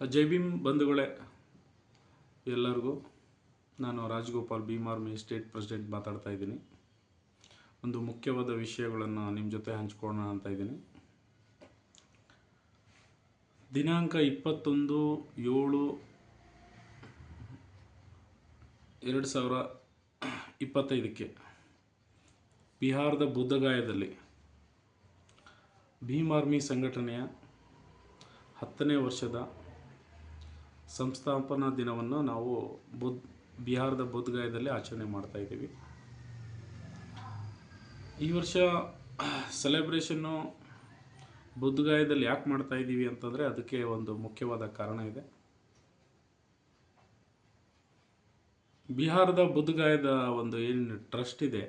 ಜೈ ಭೀಮ್ ಬಂಧುಗಳೇ, ಎಲ್ಲರಿಗೂ ನಾನು ರಾಜಗೋಪಾಲ್ ಆರ್ಮಿ ಸ್ಟೇಟ್ ಪ್ರೆಸಿಡೆಂಟ್ ಮಾತಾಡ್ತಾ ಇದ್ದೀನಿ. ಒಂದು ಮುಖ್ಯವಾದ ವಿಷಯಗಳನ್ನು ನಿಮ್ಮ ಜೊತೆ ಹಂಚ್ಕೊಳ್ಳೋಣ ಅಂತ ಇದ್ದೀನಿ. ದಿನಾಂಕ ಇಪ್ಪತ್ತೊಂದು ಏಳು ಎರಡು ಸಾವಿರ ಇಪ್ಪತ್ತೈದಕ್ಕೆ ಬಿಹಾರದ ಬುದ್ಧಗಾಯದಲ್ಲಿ ಭೀಮ್ ಆರ್ಮಿ ಸಂಘಟನೆಯ ಹತ್ತನೇ ವರ್ಷದ ಸಂಸ್ಥಾಪನಾ ದಿನವನ್ನು ನಾವು ಬುದ್ಧ ಬಿಹಾರದ ಬುದ್ಧಗಾಯದಲ್ಲಿ ಆಚರಣೆ ಮಾಡ್ತಾ ಇದ್ದೀವಿ. ಈ ವರ್ಷ ಸೆಲೆಬ್ರೇಷನ್ನು ಬುದ್ಧಗಾಯದಲ್ಲಿ ಯಾಕೆ ಮಾಡ್ತಾ ಇದ್ದೀವಿ ಅಂತಂದರೆ ಅದಕ್ಕೆ ಒಂದು ಮುಖ್ಯವಾದ ಕಾರಣ ಇದೆ. ಬಿಹಾರದ ಬುದ್ಧಗಾಯದ ಒಂದು ಏನು ಟ್ರಸ್ಟ್ ಇದೆ,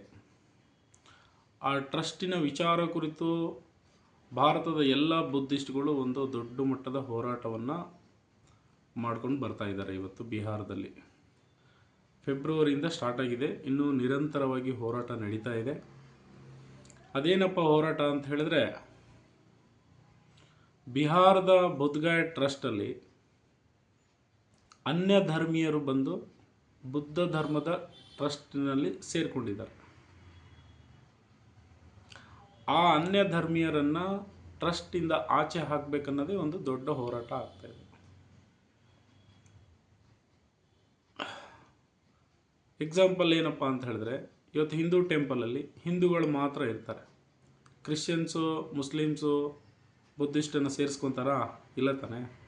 ಆ ಟ್ರಸ್ಟಿನ ವಿಚಾರ ಕುರಿತು ಭಾರತದ ಎಲ್ಲ ಬುದ್ಧಿಸ್ಟ್ಗಳು ಒಂದು ದೊಡ್ಡ ಮಟ್ಟದ ಹೋರಾಟವನ್ನು ಮಾಡ್ಕೊಂಡು ಬರ್ತಾ ಇದ್ದಾರೆ ಇವತ್ತು ಬಿಹಾರದಲ್ಲಿ. ಫೆಬ್ರವರಿಯಿಂದ ಸ್ಟಾರ್ಟ್ ಆಗಿದೆ. ಇನ್ನೂ ನಿರಂತರವಾಗಿ ಹೋರಾಟ ನಡೀತಾ ಇದೆ. ಅದೇನಪ್ಪ ಹೋರಾಟ ಅಂತ ಹೇಳಿದ್ರೆ, ಬಿಹಾರದ ಬುದ್ಧಗಾಯ ಟ್ರಸ್ಟಲ್ಲಿ ಅನ್ಯ ಧರ್ಮೀಯರು ಬಂದು ಬುದ್ಧ ಧರ್ಮದ ಟ್ರಸ್ಟಿನಲ್ಲಿ ಸೇರಿಕೊಂಡಿದ್ದಾರೆ. ಆ ಅನ್ಯ ಧರ್ಮೀಯರನ್ನು ಟ್ರಸ್ಟಿಂದ ಆಚೆ ಹಾಕಬೇಕನ್ನೋದೇ ಒಂದು ದೊಡ್ಡ ಹೋರಾಟ ಆಗ್ತಾ ಎಕ್ಸಾಂಪಲ್ ಏನಪ್ಪ ಅಂತ ಹೇಳಿದ್ರೆ, ಇವತ್ತು ಹಿಂದೂ ಟೆಂಪಲಲ್ಲಿ ಹಿಂದೂಗಳು ಮಾತ್ರ ಇರ್ತಾರೆ. ಕ್ರಿಶ್ಚಿಯನ್ಸು ಮುಸ್ಲಿಮ್ಸು ಬುದ್ಧಿಸ್ಟನ್ನು ಸೇರಿಸ್ಕೊತಾರಾ? ಇಲ್ಲ ತಾನೆ?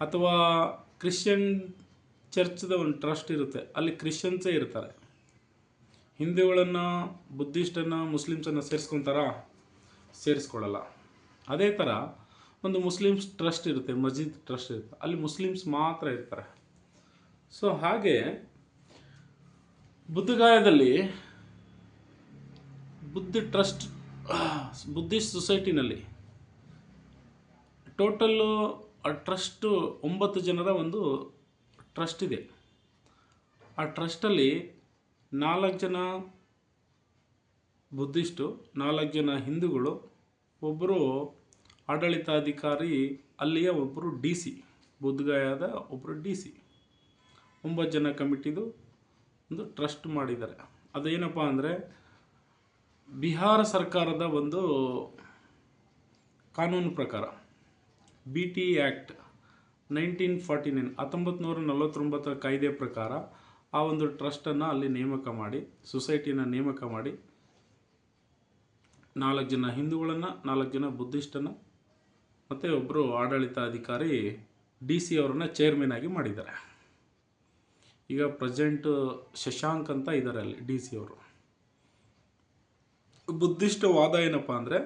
ಅಥವಾ ಕ್ರಿಶ್ಚಿಯನ್ ಚರ್ಚ್ದ ಒಂದು ಟ್ರಸ್ಟ್ ಇರುತ್ತೆ, ಅಲ್ಲಿ ಕ್ರಿಶ್ಚಿಯನ್ಸೇ ಇರ್ತಾರೆ. ಹಿಂದೂಗಳನ್ನು ಬುದ್ಧಿಸ್ಟನ್ನು ಮುಸ್ಲಿಮ್ಸನ್ನು ಸೇರಿಸ್ಕೊತಾರಾ? ಸೇರಿಸ್ಕೊಳ್ಳಲ್ಲ. ಅದೇ ಥರ ಒಂದು ಮುಸ್ಲಿಮ್ಸ್ ಟ್ರಸ್ಟ್ ಇರುತ್ತೆ ಮಸ್ಜಿದ್ ಟ್ರಸ್ಟ್ ಇರುತ್ತೆ. ಅಲ್ಲಿ ಮುಸ್ಲಿಮ್ಸ್ ಮಾತ್ರ ಇರ್ತಾರೆ. ಸೊ ಹಾಗೆ ಬುದ್ಧಗಾಯದಲ್ಲಿ ಬುದ್ಧ ಟ್ರಸ್ಟ್ ಬುದ್ಧಿಸ್ಟ್ ಸೊಸೈಟಿನಲ್ಲಿ ಟೋಟಲ್ಲು ಆ ಟ್ರಸ್ಟು ಒಂಬತ್ತು ಜನರ ಒಂದು ಟ್ರಸ್ಟ್ ಇದೆ. ಆ ಟ್ರಸ್ಟಲ್ಲಿ ನಾಲ್ಕು ಜನ ಬುದ್ಧಿಸ್ಟು, ನಾಲ್ಕು ಜನ ಹಿಂದೂಗಳು, ಒಬ್ಬರು ಆಡಳಿತಾಧಿಕಾರಿ, ಅಲ್ಲಿಯ ಒಬ್ಬರು ಡಿ ಸಿ, ಬುದ್ಧಗಾಯದ ಒಬ್ಬರು ಡಿ ಸಿ. ಒಂಬತ್ತು ಜನ ಕಮಿಟಿದು ಒಂದು ಟ್ರಸ್ಟ್ ಮಾಡಿದ್ದಾರೆ. ಅದೇನಪ್ಪ ಅಂದರೆ ಬಿಹಾರ ಸರ್ಕಾರದ ಒಂದು ಕಾನೂನು ಪ್ರಕಾರ B T act nineteen forty nine ಹತ್ತೊಂಬತ್ತು ನೂರ ನಲವತ್ತೊಂಬತ್ತರ ಕಾಯ್ದೆ ಪ್ರಕಾರ ಆ ಒಂದು ಟ್ರಸ್ಟನ್ನು ಅಲ್ಲಿ ನೇಮಕ ಮಾಡಿ, ಸೊಸೈಟಿನ ನೇಮಕ ಮಾಡಿ ನಾಲ್ಕು ಜನ ಹಿಂದೂಗಳನ್ನು, ನಾಲ್ಕು ಜನ ಬುದ್ಧಿಸ್ಟನ್ನು ಮತ್ತು ಒಬ್ಬರು ಆಡಳಿತಾಧಿಕಾರಿ ಡಿ ಸಿ ಅವರನ್ನು ಚೇರ್ಮನ್ ಆಗಿ ಮಾಡಿದ್ದಾರೆ. ಈಗ ಪ್ರೆಸೆಂಟ್ ಶಶಾಂಕ್ ಅಂತ ಇದ್ದಾರೆ ಅಲ್ಲಿ ಡಿ ಸಿ ಅವರು. ಬುದ್ಧಿಷ್ಟ ವಾದ ಏನಪ್ಪ ಅಂದರೆ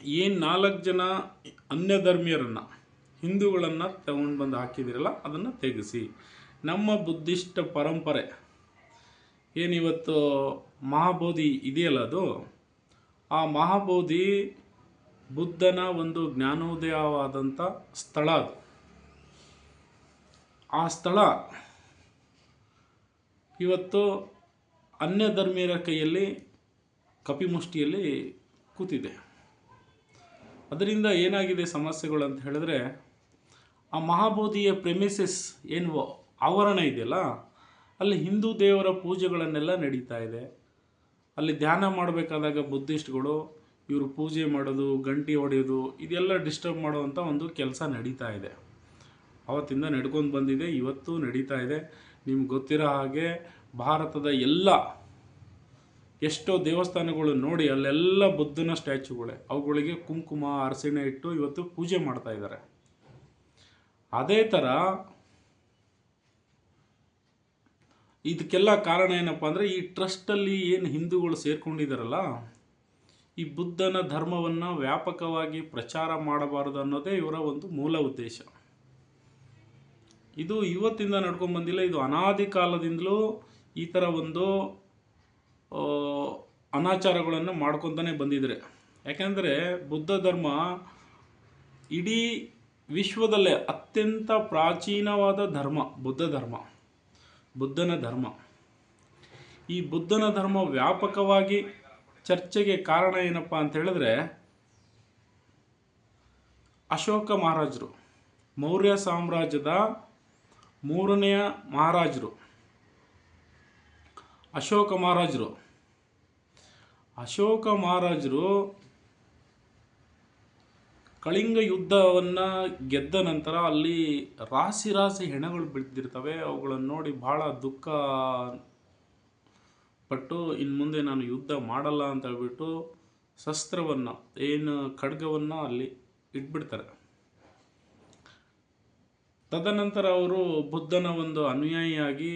ಏನು ನಾಲ್ಕು ಜನ ಅನ್ಯ ಧರ್ಮೀಯರನ್ನು ಹಿಂದೂಗಳನ್ನು ತಗೊಂಡು ಬಂದು ಹಾಕಿದಿರಲ್ಲ, ಅದನ್ನು ತೆಗೆಸಿ. ನಮ್ಮ ಬುದ್ಧಿಷ್ಟ ಪರಂಪರೆ ಏನಿವತ್ತು ಮಹಾಬೋಧಿ ಇದೆಯಲ್ಲ ಅದು? ಆ ಮಹಾಬೋಧಿ ಬುದ್ಧನ ಒಂದು ಜ್ಞಾನೋದಯವಾದಂಥ ಸ್ಥಳ ಅದು. ಆ ಸ್ಥಳ ಇವತ್ತು ಅನ್ಯ ಧರ್ಮೀಯರ ಕೈಯಲ್ಲಿ, ಕಪಿಮುಷ್ಟಿಯಲ್ಲಿ ಕೂತಿದೆ. ಅದರಿಂದ ಏನಾಗಿದೆ ಸಮಸ್ಯೆಗಳು ಅಂತ ಹೇಳಿದ್ರೆ, ಆ ಮಹಾಬೋಧಿಯ ಪ್ರೆಮಿಸಸ್ ಏನು ಆವರಣ ಇದೆಯಲ್ಲ, ಅಲ್ಲಿ ಹಿಂದೂ ದೇವರ ಪೂಜೆಗಳನ್ನೆಲ್ಲ ನಡೀತಾ ಇದೆ. ಅಲ್ಲಿ ಧ್ಯಾನ ಮಾಡಬೇಕಾದಾಗ ಬುದ್ಧಿಸ್ಟ್ಗಳು, ಇವರು ಪೂಜೆ ಮಾಡೋದು, ಗಂಟಿ ಹೊಡೆಯೋದು, ಇದೆಲ್ಲ ಡಿಸ್ಟರ್ಬ್ ಮಾಡುವಂಥ ಒಂದು ಕೆಲಸ ನಡೀತಾ ಇದೆ. ಅವತ್ತಿಂದ ನಡ್ಕೊಂಡು ಬಂದಿದೆ, ಇವತ್ತು ನಡೀತಾ ಇದೆ. ನಿಮ್ಗೆ ಗೊತ್ತಿರೋ ಹಾಗೆ ಭಾರತದ ಎಲ್ಲ ಎಷ್ಟೋ ದೇವಸ್ಥಾನಗಳು ನೋಡಿ ಅಲ್ಲೆಲ್ಲ ಬುದ್ಧನ ಸ್ಟ್ಯಾಚುಗಳೇ. ಅವುಗಳಿಗೆ ಕುಂಕುಮ, ಅರಸಿಣ ಇಟ್ಟು ಇವತ್ತು ಪೂಜೆ ಮಾಡ್ತಾ ಇದ್ದಾರೆ. ಅದೇ ಥರ ಇದಕ್ಕೆಲ್ಲ ಕಾರಣ ಏನಪ್ಪ ಅಂದರೆ, ಈ ಟ್ರಸ್ಟಲ್ಲಿ ಏನು ಹಿಂದೂಗಳು ಸೇರ್ಕೊಂಡಿದ್ದಾರಲ್ಲ, ಈ ಬುದ್ಧನ ಧರ್ಮವನ್ನು ವ್ಯಾಪಕವಾಗಿ ಪ್ರಚಾರ ಮಾಡಬಾರದು ಅನ್ನೋದೇ ಇವರ ಒಂದು ಮೂಲ ಉದ್ದೇಶ. ಇದು ಇವತ್ತಿಂದ ನಡ್ಕೊಂಡು ಬಂದಿಲ್ಲ, ಇದು ಅನಾದಿ ಕಾಲದಿಂದಲೂ ಈ ಥರ ಒಂದು ಅನಾಚಾರಗಳನ್ನು ಮಾಡ್ಕೊತಾನೆ ಬಂದಿದ್ದಾರೆ ಯಾಕೆಂದರೆ ಬುದ್ಧ ಧರ್ಮ ಇಡೀ ವಿಶ್ವದಲ್ಲೇ ಅತ್ಯಂತ ಪ್ರಾಚೀನವಾದ ಧರ್ಮ, ಬುದ್ಧ ಧರ್ಮ, ಬುದ್ಧನ ಧರ್ಮ. ಈ ಬುದ್ಧನ ಧರ್ಮ ವ್ಯಾಪಕವಾಗಿ ಚರ್ಚೆಗೆ ಕಾರಣ ಏನಪ್ಪ ಅಂತ ಹೇಳಿದ್ರೆ, ಅಶೋಕ ಮಹಾರಾಜರು, ಮೌರ್ಯ ಸಾಮ್ರಾಜ್ಯದ ಮೂರನೆಯ ಮಹಾರಾಜರು. ಅಶೋಕ ಮಹಾರಾಜರು. ಅಶೋಕ ಮಹಾರಾಜರು ಕಳಿಂಗ ಯುದ್ಧವನ್ನು ಗೆದ್ದ ನಂತರ ಅಲ್ಲಿ ರಾಶಿ ರಾಶಿ ಹೆಣಗಳು ಬಿದ್ದಿರ್ತವೆ. ಅವುಗಳನ್ನು ನೋಡಿ ಭಾಳ ದುಃಖ ಪಟ್ಟು ಇನ್ನು ಮುಂದೆ ನಾನು ಯುದ್ಧ ಮಾಡಲ್ಲ ಅಂತ ಹೇಳ್ಬಿಟ್ಟು ಶಸ್ತ್ರವನ್ನು, ಏನು ಖಡ್ಗವನ್ನು ಅಲ್ಲಿ ಇಟ್ಬಿಡ್ತಾರೆ. ತದನಂತರ ಅವರು ಬುದ್ಧನ ಒಂದು ಅನುಯಾಯಿಯಾಗಿ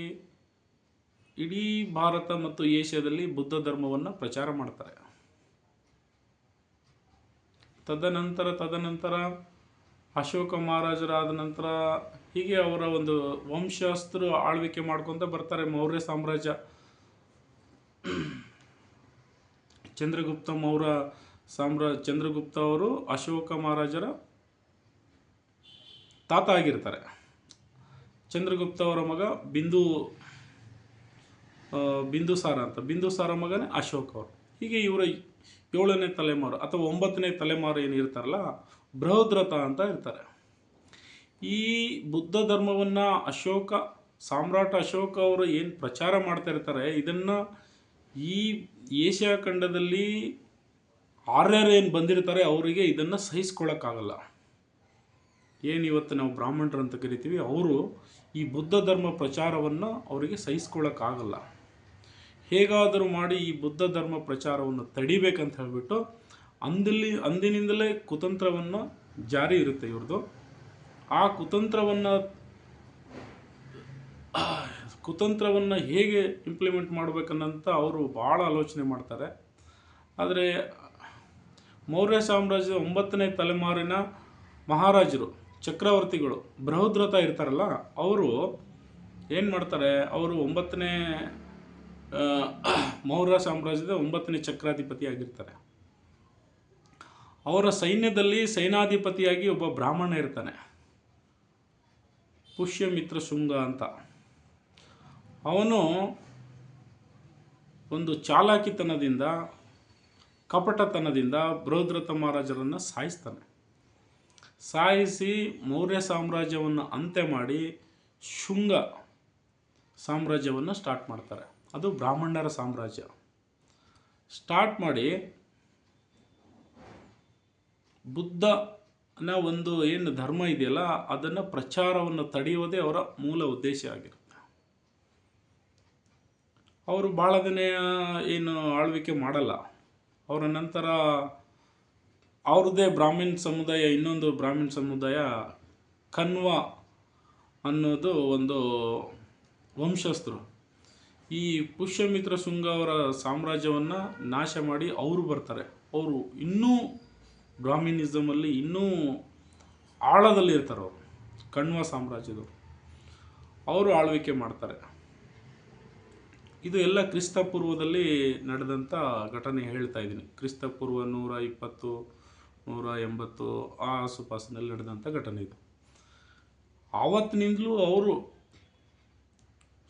ಇಡೀ ಭಾರತ ಮತ್ತು ಏಷ್ಯಾದಲ್ಲಿ ಬುದ್ಧ ಧರ್ಮವನ್ನು ಪ್ರಚಾರ ಮಾಡ್ತಾರೆ. ತದನಂತರ ತದನಂತರ ಅಶೋಕ ಮಹಾರಾಜರಾದ ನಂತರ ಹೀಗೆ ಅವರ ಒಂದು ವಂಶಸ್ಥರು ಆಳ್ವಿಕೆ ಮಾಡ್ಕೊತ ಬರ್ತಾರೆ. ಮೌರ್ಯ ಸಾಮ್ರಾಜ್ಯ. ಚಂದ್ರಗುಪ್ತ ಮೌರ್ಯ ಸಾಮ್ರಾಜ್ಯ, ಚಂದ್ರಗುಪ್ತ ಅವರು ಅಶೋಕ ಮಹಾರಾಜರ ತಾತ ಆಗಿರ್ತಾರೆ. ಚಂದ್ರಗುಪ್ತ ಅವರ ಮಗ ಬಿಂದು ಬಿಂದುಸಾರ ಅಂತ. ಬಿಂದುಸಾರ ಮಗನೇ ಅಶೋಕ ಅವರು. ಹೀಗೆ ಇವರ ಏಳನೇ ತಲೆಮಾರು ಅಥವಾ ಒಂಬತ್ತನೇ ತಲೆಮಾರು ಏನು ಇರ್ತಾರಲ್ಲ, ಬೃಹದ್ರಥ ಅಂತ ಇರ್ತಾರೆ. ಈ ಬುದ್ಧ ಧರ್ಮವನ್ನು ಅಶೋಕ, ಸಾಮ್ರಾಟ ಅಶೋಕ ಅವರು ಏನು ಪ್ರಚಾರ ಮಾಡ್ತಾ ಇರ್ತಾರೆ, ಇದನ್ನು ಈ ಏಷ್ಯಾ ಖಂಡದಲ್ಲಿ ಆರ್ಯರು ಏನು ಬಂದಿರ್ತಾರೆ, ಅವರಿಗೆ ಇದನ್ನು ಸಹಿಸ್ಕೊಳ್ಳೋಕ್ಕಾಗಲ್ಲ ಏನು ಇವತ್ತು ನಾವು ಬ್ರಾಹ್ಮಣರು ಅಂತ ಕರಿತೀವಿ, ಅವರು ಈ ಬುದ್ಧ ಧರ್ಮ ಪ್ರಚಾರವನ್ನು ಅವರಿಗೆ ಸಹಿಸ್ಕೊಳ್ಳೋಕ್ಕಾಗಲ್ಲ ಹೇಗಾದರೂ ಮಾಡಿ ಈ ಬುದ್ಧ ಧರ್ಮ ಪ್ರಚಾರವನ್ನು ತಡಿಬೇಕಂತ ಹೇಳಿಬಿಟ್ಟು ಅಂದಲ್ಲಿ, ಅಂದಿನಿಂದಲೇ ಕುತಂತ್ರವನ್ನು ಜಾರಿ ಇರುತ್ತೆ ಇವ್ರದ್ದು ಆ ಕುತಂತ್ರವನ್ನು ಕುತಂತ್ರವನ್ನು ಹೇಗೆ ಇಂಪ್ಲಿಮೆಂಟ್ ಮಾಡಬೇಕನ್ನಂತ ಅವರು ಭಾಳ ಆಲೋಚನೆ ಮಾಡ್ತಾರೆ. ಆದರೆ ಮೌರ್ಯ ಸಾಮ್ರಾಜ್ಯದ ಒಂಬತ್ತನೇ ತಲೆಮಾರಿನ ಮಹಾರಾಜರು ಚಕ್ರವರ್ತಿಗಳು, ಬೃಹದ್ರಥ ಇರ್ತಾರಲ್ಲ, ಅವರು ಏನು ಮಾಡ್ತಾರೆ? ಅವರು ಒಂಬತ್ತನೇ ಮೌರ್ಯ ಸಾಮ್ರಾಜ್ಯದ ಒಂಬತ್ತನೇ ಚಕ್ರಾಧಿಪತಿ ಆಗಿರ್ತಾರೆ. ಅವರ ಸೈನ್ಯದಲ್ಲಿ ಸೈನಾಧಿಪತಿಯಾಗಿ ಒಬ್ಬ ಬ್ರಾಹ್ಮಣ ಇರ್ತಾನೆ. ಪುಷ್ಯಮಿತ್ರ ಶೃಂಗ ಅಂತ. ಅವನು ಒಂದು ಚಾಲಾಕಿತನದಿಂದ, ಕಪಟತನದಿಂದ ಬೃಹದ್ರಥ ಮಹಾರಾಜರನ್ನು ಸಾಯಿಸ್ತಾನೆ. ಸಾಯಿಸಿ ಮೌರ್ಯ ಸಾಮ್ರಾಜ್ಯವನ್ನು ಅಂತ್ಯ ಮಾಡಿ ಶುಂಗ ಸಾಮ್ರಾಜ್ಯವನ್ನು ಸ್ಟಾರ್ಟ್ ಮಾಡ್ತಾರೆ. ಅದು ಬ್ರಾಹ್ಮಣರ ಸಾಮ್ರಾಜ್ಯ. ಸ್ಟಾರ್ಟ್ ಮಾಡಿ ಬುದ್ಧನ ಒಂದು ಏನು ಧರ್ಮ ಇದೆಯಲ್ಲ, ಅದನ್ನು ಪ್ರಚಾರವನ್ನು ತಡೆಯುವುದೇ ಅವರ ಮೂಲ ಉದ್ದೇಶ ಆಗಿರುತ್ತೆ. ಅವರು ಭಾಳ ದಿನ ಏನು ಆಳ್ವಿಕೆ ಮಾಡಲ್ಲ. ಅವರ ನಂತರ ಅವ್ರದ್ದೇ ಬ್ರಾಹ್ಮಣ ಸಮುದಾಯ, ಇನ್ನೊಂದು ಬ್ರಾಹ್ಮಣ ಸಮುದಾಯ ಕನ್ವ ಅನ್ನೋದು ಒಂದು ವಂಶಸ್ಥರು. ಈ ಪುಷ್ಯಮಿತ್ರ ಶುಂಗ ಅವರ ಸಾಮ್ರಾಜ್ಯವನ್ನು ನಾಶ ಮಾಡಿ ಅವರು ಬರ್ತಾರೆ. ಅವರು ಇನ್ನೂ ಬ್ರಾಹ್ಮಿನಿಸಮಲ್ಲಿ ಇನ್ನೂ ಆಳದಲ್ಲಿ ಇರ್ತಾರೆ ಅವರು ಕಣ್ವ ಸಾಮ್ರಾಜ್ಯದವರು. ಅವರು ಆಳ್ವಿಕೆ ಮಾಡ್ತಾರೆ. ಇದು ಎಲ್ಲ ಕ್ರಿಸ್ತ ಪೂರ್ವದಲ್ಲಿ ನಡೆದಂಥ ಘಟನೆ ಹೇಳ್ತಾ ಇದ್ದೀನಿ. ಕ್ರಿಸ್ತ ಪೂರ್ವ ನೂರ ಇಪ್ಪತ್ತು ನೂರ ಎಂಬತ್ತು ಆ ಆಸುಪಾಸಿನಲ್ಲಿ ನಡೆದಂಥ ಘಟನೆ ಇದು. ಆವತ್ತಿನಿಂದಲೂ ಅವರು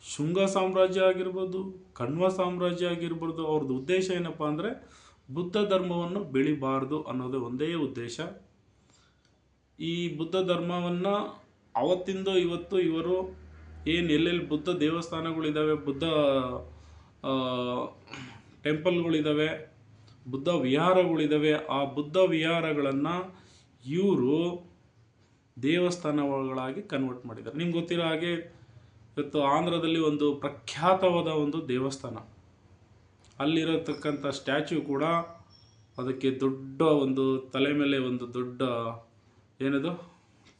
ಶುಂಗ ಸಾಮ್ರಾಜ್ಯ ಆಗಿರ್ಬೋದು, ಕಣ್ವ ಸಾಮ್ರಾಜ್ಯ ಆಗಿರ್ಬೋದು, ಅವ್ರದ್ದು ಉದ್ದೇಶ ಏನಪ್ಪ ಅಂದರೆ ಬುದ್ಧ ಧರ್ಮವನ್ನು ಬೆಳಿಬಾರ್ದು ಅನ್ನೋದೇ ಒಂದೇ ಉದ್ದೇಶ. ಈ ಬುದ್ಧ ಧರ್ಮವನ್ನು ಅವತ್ತಿಂದ ಇವತ್ತು ಇವರು ಏನು ಎಲ್ಲೆಲ್ಲಿ ಬುದ್ಧ ದೇವಸ್ಥಾನಗಳಿದ್ದಾವೆ ಬುದ್ಧ ಟೆಂಪಲ್ಗಳಿದ್ದಾವೆ ಬುದ್ಧ ವಿಹಾರಗಳಿದ್ದಾವೆ ಆ ಬುದ್ಧ ವಿಹಾರಗಳನ್ನು ಇವರು ದೇವಸ್ಥಾನಗಳಾಗಿ ಕನ್ವರ್ಟ್ ಮಾಡಿದ್ದಾರೆ. ನಿಮ್ಗೆ ಗೊತ್ತಿರೋ ಹಾಗೆ ಇವತ್ತು ಆಂಧ್ರದಲ್ಲಿ ಒಂದು ಪ್ರಖ್ಯಾತವಾದ ಒಂದು ದೇವಸ್ಥಾನ. ಅಲ್ಲಿರತಕ್ಕಂಥ ಸ್ಟ್ಯಾಚ್ಯೂ ಕೂಡ ಅದಕ್ಕೆ ದೊಡ್ಡ ಒಂದು ತಲೆ ಮೇಲೆ ಒಂದು ದೊಡ್ಡ ಏನದು?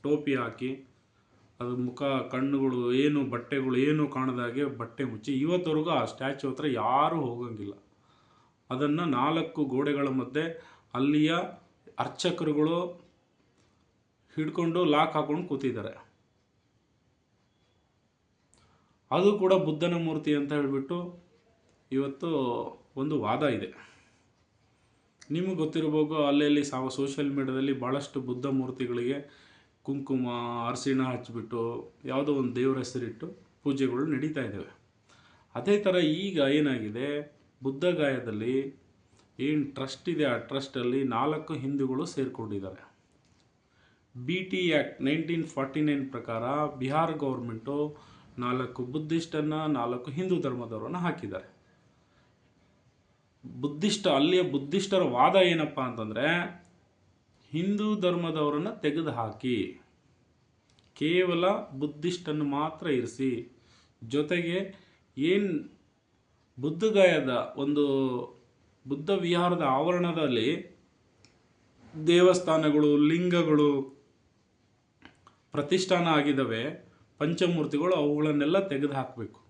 ಟೋಪಿ ಹಾಕಿ ಅದು ಮುಖ, ಕಣ್ಣುಗಳು ಏನು ಬಟ್ಟೆಗಳು ಏನು ಕಾಣದಾಗೆ ಬಟ್ಟೆ ಮುಚ್ಚಿ ಇವತ್ತವರೆಗೂ ಆ ಸ್ಟ್ಯಾಚ್ಯೂ ಹತ್ರ ಯಾರೂ ಹೋಗಂಗಿಲ್ಲ. ಅದನ್ನು ನಾಲ್ಕು ಗೋಡೆಗಳ ಮಧ್ಯೆ ಅಲ್ಲಿಯ ಅರ್ಚಕರುಗಳು ಹಿಡ್ಕೊಂಡು ಲಾಕ್ ಹಾಕೊಂಡು ಕೂತಿದ್ದಾರೆ. ಅದು ಕೂಡ ಬುದ್ಧನ ಮೂರ್ತಿ ಅಂತ ಹೇಳಿಬಿಟ್ಟು ಇವತ್ತು ಒಂದು ವಾದ ಇದೆ. ನಿಮಗೆ ಗೊತ್ತಿರಬೇಕು ಅಲ್ಲಲ್ಲಿ ಸಾವ ಸೋಷಿಯಲ್ ಮೀಡಿಯಾದಲ್ಲಿ ಭಾಳಷ್ಟು ಬುದ್ಧ ಮೂರ್ತಿಗಳಿಗೆ ಕುಂಕುಮ ಅರಸಿನ ಹಚ್ಚಿಬಿಟ್ಟು ಯಾವುದೋ ಒಂದು ದೇವರ ಹೆಸರಿಟ್ಟು ಪೂಜೆಗಳು ನಡೀತಾ ಇದ್ದಾವೆ. ಅದೇ ಥರ ಈಗ ಏನಾಗಿದೆ? ಬುದ್ಧಗಾಯದಲ್ಲಿ ಏನು ಟ್ರಸ್ಟ್ ಇದೆ, ಆ ಟ್ರಸ್ಟಲ್ಲಿ ನಾಲ್ಕು ಹಿಂದೂಗಳು ಸೇರಿಕೊಂಡಿದ್ದಾರೆ. B T act nineteen forty nine ಪ್ರಕಾರ ಬಿಹಾರ್ ಗೌರ್ಮೆಂಟು ನಾಲ್ಕು ಬುದ್ಧಿಸ್ಟನ್ನು, ನಾಲ್ಕು ಹಿಂದೂ ಧರ್ಮದವರನ್ನು ಹಾಕಿದ್ದಾರೆ. ಬುದ್ಧಿಷ್ಟ ಅಲ್ಲಿಯ ಬುದ್ಧಿಸ್ಟರ ವಾದ ಏನಪ್ಪ ಅಂತಂದರೆ ಹಿಂದೂ ಧರ್ಮದವರನ್ನು ತೆಗೆದು ಹಾಕಿ ಕೇವಲ ಬುದ್ಧಿಸ್ಟನ್ನು ಮಾತ್ರ ಇರಿಸಿ, ಜೊತೆಗೆ ಏನು ಬುದ್ಧಗಯಾದ ಒಂದು ಬುದ್ಧ ವಿಹಾರದ ಆವರಣದಲ್ಲಿ ದೇವಸ್ಥಾನಗಳು, ಲಿಂಗಗಳು ಪ್ರತಿಷ್ಠಾನ ಆಗಿದ್ದಾವೆ ಪಂಚಮೂರ್ತಿಗಳು ಅವುಗಳನ್ನೆಲ್ಲ ತೆಗೆದು ಹಾಕಬೇಕು.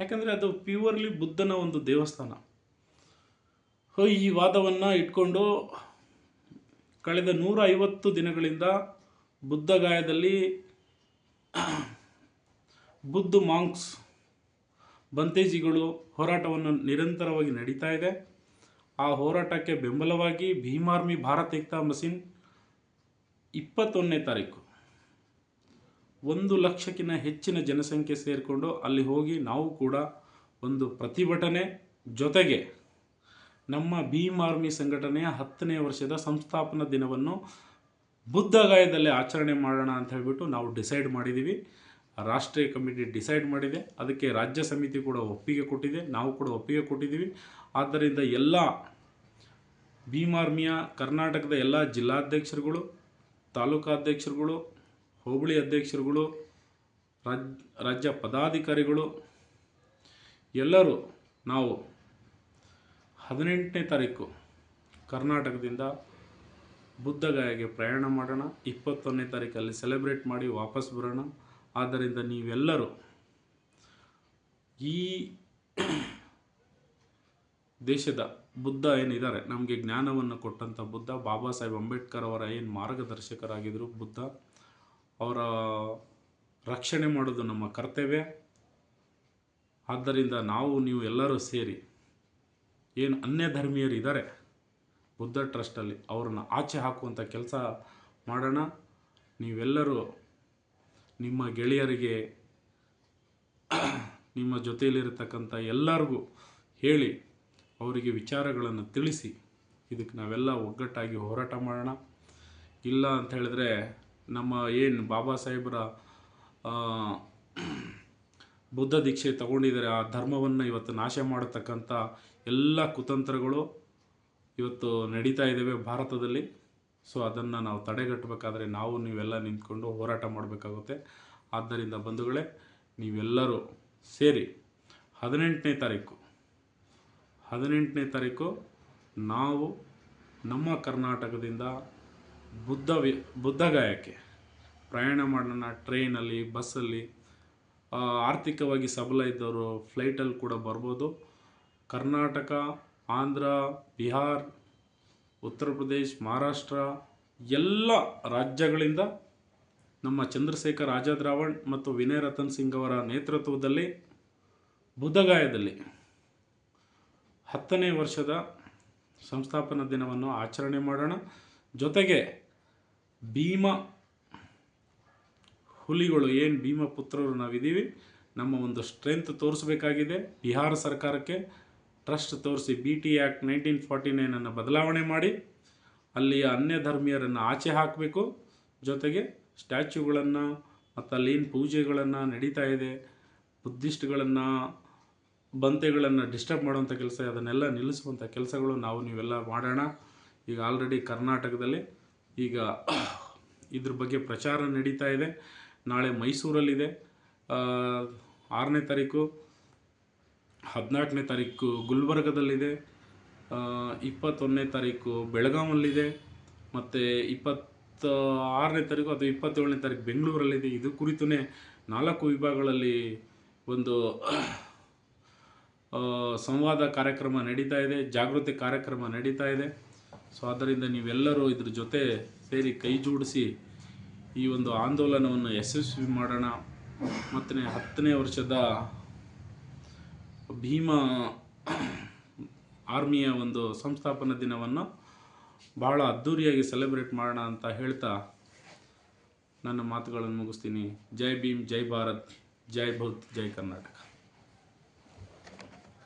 ಯಾಕಂದರೆ ಅದು ಪ್ಯೂರ್ಲಿ ಬುದ್ಧನ ಒಂದು ದೇವಸ್ಥಾನ. ಈ ವಾದವನ್ನು ಇಟ್ಕೊಂಡು ಕಳೆದ ನೂರ ಐವತ್ತು ದಿನಗಳಿಂದ ಬುದ್ಧಗಾಯದಲ್ಲಿ ಬುದ್ಧ ಮಾಂಕ್ಸ್ ಬಂತೇಜಿಗಳು ಹೋರಾಟವನ್ನು ನಿರಂತರವಾಗಿ ನಡೀತಾ ಇದೆ. ಆ ಹೋರಾಟಕ್ಕೆ ಬೆಂಬಲವಾಗಿ ಭೀಮಾರ್ಮಿ ಭಾರತ್ ಏಕ್ತಾ ಮಸೀನ್ ಇಪ್ಪತ್ತೊಂದನೇ ತಾರೀಕು. ಒಂದು ಲಕ್ಷಕ್ಕಿಂತ ಹೆಚ್ಚಿನ ಜನಸಂಖ್ಯೆ ಸೇರಿಕೊಂಡು ಅಲ್ಲಿ ಹೋಗಿ ನಾವು ಕೂಡ ಒಂದು ಪ್ರತಿಭಟನೆ ಜೊತೆಗೆ ನಮ್ಮ ಭೀಮ್ ಆರ್ಮಿ ಸಂಘಟನೆಯ ಹತ್ತನೇ ವರ್ಷದ ಸಂಸ್ಥಾಪನಾ ದಿನವನ್ನು ಬುದ್ಧಗಾಯದಲ್ಲಿ ಆಚರಣೆ ಮಾಡೋಣ ಅಂತ ಹೇಳಿಬಿಟ್ಟು ನಾವು ಡಿಸೈಡ್ ಮಾಡಿದ್ದೀವಿ ರಾಷ್ಟ್ರೀಯ ಕಮಿಟಿ ಡಿಸೈಡ್ ಮಾಡಿದೆ. ಅದಕ್ಕೆ ರಾಜ್ಯ ಸಮಿತಿ ಕೂಡ ಒಪ್ಪಿಗೆ ಕೊಟ್ಟಿದೆ. ನಾವು ಕೂಡ ಒಪ್ಪಿಗೆ ಕೊಟ್ಟಿದ್ದೀವಿ. ಆದ್ದರಿಂದ ಎಲ್ಲ ಭೀಮಾರ್ಮಿಯ ಕರ್ನಾಟಕದ ಎಲ್ಲ ಜಿಲ್ಲಾಧ್ಯಕ್ಷರುಗಳು ತಾಲೂಕಾಧ್ಯಕ್ಷರುಗಳು ಹೋಬಳಿ ಅಧ್ಯಕ್ಷರುಗಳು, ರಾಜ್, ರಾಜ್ಯ ಪದಾಧಿಕಾರಿಗಳು, ಎಲ್ಲರೂ ನಾವು ಹದಿನೆಂಟನೇ ತಾರೀಕು ಕರ್ನಾಟಕದಿಂದ ಬುದ್ಧಗಾಯಗೆ ಪ್ರಯಾಣ ಮಾಡೋಣ. ಇಪ್ಪತ್ತೊಂದನೇ ತಾರೀಕಲ್ಲಿ ಸೆಲೆಬ್ರೇಟ್ ಮಾಡಿ ವಾಪಸ್ ಬರೋಣ. ಆದ್ದರಿಂದ ನೀವೆಲ್ಲರೂ ಈ ದೇಶದ ಬುದ್ಧ ಏನಿದ್ದಾರೆ, ನಮಗೆ ಜ್ಞಾನವನ್ನು ಕೊಟ್ಟಂಥ ಬುದ್ಧ, ಬಾಬಾ ಸಾಹೇಬ್ ಅಂಬೇಡ್ಕರ್ ಅವರ ಏನು ಮಾರ್ಗದರ್ಶಕರಾಗಿದ್ದರು ಬುದ್ಧ, ಅವರ ರಕ್ಷಣೆ ಮಾಡೋದು ನಮ್ಮ ಕರ್ತವ್ಯ. ಆದ್ದರಿಂದ ನಾವು, ನೀವು ಎಲ್ಲರೂ ಸೇರಿ ಏನು ಅನ್ಯ ಧರ್ಮೀಯರು ಇದ್ದಾರೆ, ಬುದ್ಧ ಟ್ರಸ್ಟಲ್ಲಿ ಅವ್ರನ್ನ ಆಚೆ ಹಾಕುವಂಥ ಕೆಲಸ ಮಾಡೋಣ. ನೀವೆಲ್ಲರೂ ನಿಮ್ಮ ಗೆಳೆಯರಿಗೆ, ನಿಮ್ಮ ಜೊತೆಯಲ್ಲಿರತಕ್ಕಂಥ ಎಲ್ಲರಿಗೂ ಹೇಳಿ ಅವರಿಗೆ ವಿಚಾರಗಳನ್ನು ತಿಳಿಸಿ. ಇದಕ್ಕೆ ನಾವೆಲ್ಲ ಒಗ್ಗಟ್ಟಾಗಿ ಹೋರಾಟ ಮಾಡೋಣ. ಇಲ್ಲ ಅಂತ ಹೇಳಿದ್ರೆ ನಮ್ಮ ಏನು ಬಾಬಾ ಸಾಹೇಬರ ಬುದ್ಧ ದೀಕ್ಷೆ ತಗೊಂಡಿದ್ದಾರೆ, ಆ ಧರ್ಮವನ್ನು ಇವತ್ತು ನಾಶ ಮಾಡತಕ್ಕಂಥ ಎಲ್ಲ ಕುತಂತ್ರಗಳು ಇವತ್ತು ನಡೀತಾ ಇದ್ದಾವೆ ಭಾರತದಲ್ಲಿ. ಸೊ ಅದನ್ನು ನಾವು ತಡೆಗಟ್ಟಬೇಕಾದ್ರೆ ನಾವು ನೀವೆಲ್ಲ ನಿಂತ್ಕೊಂಡು ಹೋರಾಟ ಮಾಡಬೇಕಾಗುತ್ತೆ. ಆದ್ದರಿಂದ ಬಂಧುಗಳೇ, ನೀವೆಲ್ಲರೂ ಸೇರಿ ಹದಿನೆಂಟನೇ ತಾರೀಕು ಹದಿನೆಂಟನೇ ತಾರೀಕು ನಾವು ನಮ್ಮ ಕರ್ನಾಟಕದಿಂದ ಬುದ್ಧ ವಿ ಬುದ್ಧಗಾಯಕ್ಕೆ ಪ್ರಯಾಣ ಮಾಡೋಣ. ಟ್ರೈನಲ್ಲಿ, ಬಸ್ಸಲ್ಲಿ ಆರ್ಥಿಕವಾಗಿ ಸಬಲ ಇದ್ದವರು, ಫ್ಲೈಟಲ್ಲಿ ಕೂಡ ಬರ್ಬೋದು. ಕರ್ನಾಟಕ, ಆಂಧ್ರ, ಬಿಹಾರ್ ಉತ್ತರ ಪ್ರದೇಶ್, ಮಹಾರಾಷ್ಟ್ರ, ಎಲ್ಲ ರಾಜ್ಯಗಳಿಂದ ನಮ್ಮ ಚಂದ್ರಶೇಖರ್ ಆಜಾದ್ ರಾವಣ್ ಮತ್ತು ವಿನಯ್ ರತನ್ ಸಿಂಗ್ ಅವರ ನೇತೃತ್ವದಲ್ಲಿ ಬುಧಗಾಯದಲ್ಲಿ ಹತ್ತನೇ ವರ್ಷದ ಸಂಸ್ಥಾಪನಾ ದಿನವನ್ನು ಆಚರಣೆ ಮಾಡೋಣ. ಜೊತೆಗೆ ಭೀಮ ಹುಲಿಗಳು, ಏನು ಭೀಮ ಪುತ್ರರು ನಾವಿದ್ದೀವಿ, ನಮ್ಮ ಒಂದು ಸ್ಟ್ರೆಂತ್ ತೋರಿಸಬೇಕಾಗಿದೆ. ಬಿಹಾರ ಸರ್ಕಾರಕ್ಕೆ ಟ್ರಸ್ಟ್ ತೋರಿಸಿ B T act nineteen forty ನೈನನ್ನು ಬದಲಾವಣೆ ಮಾಡಿ ಅಲ್ಲಿಯ ಅನ್ಯ ಧರ್ಮೀಯರನ್ನು ಆಚೆ ಹಾಕಬೇಕು. ಜೊತೆಗೆ ಸ್ಟ್ಯಾಚ್ಯೂಗಳನ್ನು ಮತ್ತು ಅಲ್ಲೇನು ಪೂಜೆಗಳನ್ನು ನಡೀತಾ ಇದೆ. ಬುದ್ಧಿಸ್ಟ್ಗಳನ್ನು ಬಂತೆಗಳನ್ನು ಡಿಸ್ಟರ್ಬ್ ಮಾಡುವಂಥ ಕೆಲಸ, ಅದನ್ನೆಲ್ಲ ನಿಲ್ಲಿಸುವಂಥ ಕೆಲಸಗಳು ನಾವು ನೀವೆಲ್ಲ ಮಾಡೋಣ. ಈಗ ಆಲ್ರೆಡಿ ಕರ್ನಾಟಕದಲ್ಲಿ ಈಗ ಇದ್ರ ಬಗ್ಗೆ ಪ್ರಚಾರ ನಡೀತಾ ಇದೆ. ನಾಳೆ ಮೈಸೂರಲ್ಲಿದೆ. ಆರನೇ ತಾರೀಕು ಹದಿನಾಲ್ಕನೇ ತಾರೀಕು ಗುಲ್ಬರ್ಗದಲ್ಲಿದೆ ಇಪ್ಪತ್ತೊಂದನೇ ತಾರೀಕು ಬೆಳಗಾಮಲ್ಲಿದೆ ಮತ್ತು ಇಪ್ಪತ್ತ ಆರನೇ ತಾರೀಕು ಅಥವಾ ಇಪ್ಪತ್ತೇಳನೇ ತಾರೀಕು ಬೆಂಗಳೂರಲ್ಲಿದೆ. ಇದು ಕುರಿತು ನಾಲ್ಕು ವಿಭಾಗಗಳಲ್ಲಿ ಒಂದು ಸಂವಾದ ಕಾರ್ಯಕ್ರಮ ನಡೀತಾ ಇದೆ, ಜಾಗೃತಿ ಕಾರ್ಯಕ್ರಮ ನಡೀತಾ ಇದೆ. ಸೊ, ಆದ್ದರಿಂದ ನೀವೆಲ್ಲರೂ ಇದ್ರ ಜೊತೆ ಸೇರಿ ಕೈ ಜೋಡಿಸಿ ಈ ಒಂದು ಆಂದೋಲನವನ್ನು ಯಶಸ್ವಿ ಮಾಡೋಣ. ಮತ್ತು ಹತ್ತನೇ ವರ್ಷದ ಭೀಮ ಆರ್ಮಿಯ ಒಂದು ಸಂಸ್ಥಾಪನ ದಿನವನ್ನು ಬಹಳ ಅದ್ಧೂರಿಯಾಗಿ ಸೆಲೆಬ್ರೇಟ್ ಮಾಡೋಣ ಅಂತ ಹೇಳ್ತಾ ನನ್ನ ಮಾತುಗಳನ್ನು ಮುಗಿಸ್ತೀನಿ. ಜೈ ಭೀಮ್, ಜೈ ಭಾರತ್, ಜೈ ಭೌತ್ ಜೈ ಕರ್ನಾಟಕ.